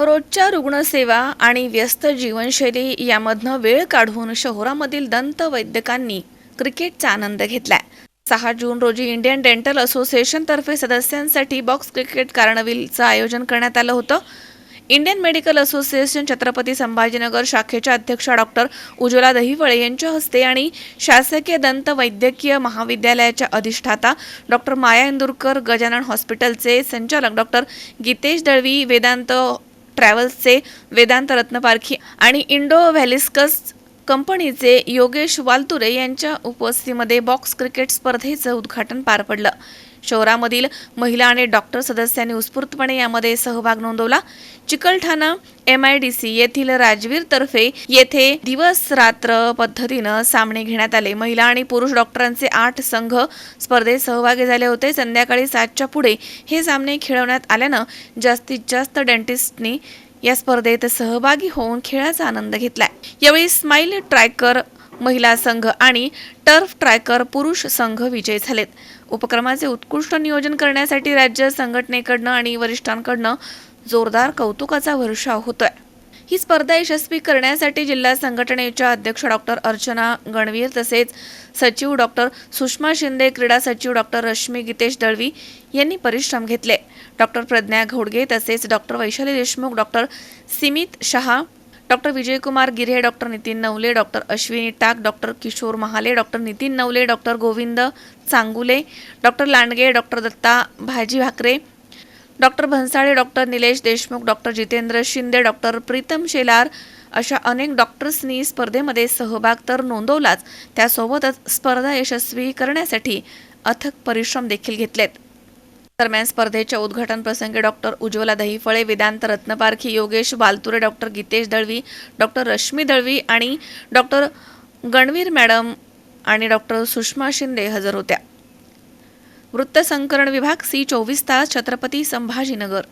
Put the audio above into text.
रोजच्या रुग्णसेवा आणि व्यस्त जीवनशैली यामधनं वेळ काढून शहरामधील दंत वैद्यकांनी क्रिकेटचा आनंद घेतलाय. सहा जून रोजी इंडियन डेंटल असोसिएशनतर्फे सदस्यांसाठी बॉक्स क्रिकेट कार्नविलचं आयोजन करण्यात आलं होतं. Indian medical association Chhatrapati Sambhajinagar शाखेच्या अध्यक्षा डॉक्टर उज्ज्वला दहिवळे यांच्या हस्ते आणि शासकीय दंत वैद्यकीय महाविद्यालयाच्या अधिष्ठाता डॉक्टर माया इंदुरकर गजानन हॉस्पिटलचे संचालक डॉक्टर गीतेश दळवी वेदांत ट्रॅव्हल्सचे वेदांत रत्नपारखी आणि इंडो व्हॅलिस्कस कंपनीचे योगेश वालतुरे यांच्या उपस्थितीमध्ये बॉक्स क्रिकेट स्पर्धेचं उद्घाटन पार पडलं. शहरामधील महिला आणि डॉक्टर सदस्यांनी उत्स्फूर्तपणे यामध्ये सहभाग नोंदवला. Chikalthana M I D C येथील राजवीर तर्फे येथे दिवस रात्र पद्धतीनं सामने घेण्यात आले. महिला आणि पुरुष डॉक्टरांचे आठ संघ स्पर्धेत सहभागी झाले होते. संध्याकाळी सातच्या पुढे हे सामने खेळवण्यात आल्यानं जास्तीत जास्त डेंटिस्टनी या स्पर्धेत सहभागी होऊन खेळाचा आनंद घेतलाय. यावेळी स्माईल ट्रॅकर महिला संघ आणि टर्फ ट्रॅकर पुरुष संघ विजयी झालेत. उपक्रमाचे उत्कृष्ट नियोजन करण्यासाठी राज्य संघटनेकडनं आणि वरिष्ठांकडनं जोरदार कौतुकाचा वर्षाव होतोय. ही स्पर्धा यशस्वी करण्यासाठी जिल्हा संघटनेच्या अध्यक्ष डॉक्टर अर्चना गणवीर तसेच सचिव डॉक्टर सुषमा शिंदे क्रीडा सचिव डॉक्टर रश्मी गीतेश दळवी यांनी परिश्रम घेतले. डॉक्टर प्रज्ञा घोडगे तसेच डॉक्टर वैशाली देशमुख डॉक्टर सिमित Shah doctor Vijaykumar Gire doctor Nitin Navale doctor Ashwini Tak doctor Kishor Mahale doctor Nitin Navale doctor Govind Changule doctor Landge doctor Datta Bhaji Bhakare doctor Bhansale doctor Nilesh Deshmukh doctor Jitendra Shinde doctor Pritam Shelar अशा अनेक डॉक्टर्सनी स्पर्धेमध्ये सहभाग तर नोंदवलाच. त्यासोबतच स्पर्धा यशस्वी करण्यासाठी अथक परिश्रम देखील घेतलेत. दरम्यान स्पर्धेच्या उद्घाटन प्रसंगी doctor Ujjwala Dahiphale Vedant Ratnaparkhi Yogesh Balture doctor Gitesh Dalvi doctor Rashmi Dalvi आणि डॉक्टर गणवीर मॅडम आणि डॉक्टर सुषमा शिंदे हजर होत्या. वृत्तसंकलन विभाग सी चोवीस तास छत्रपती संभाजीनगर.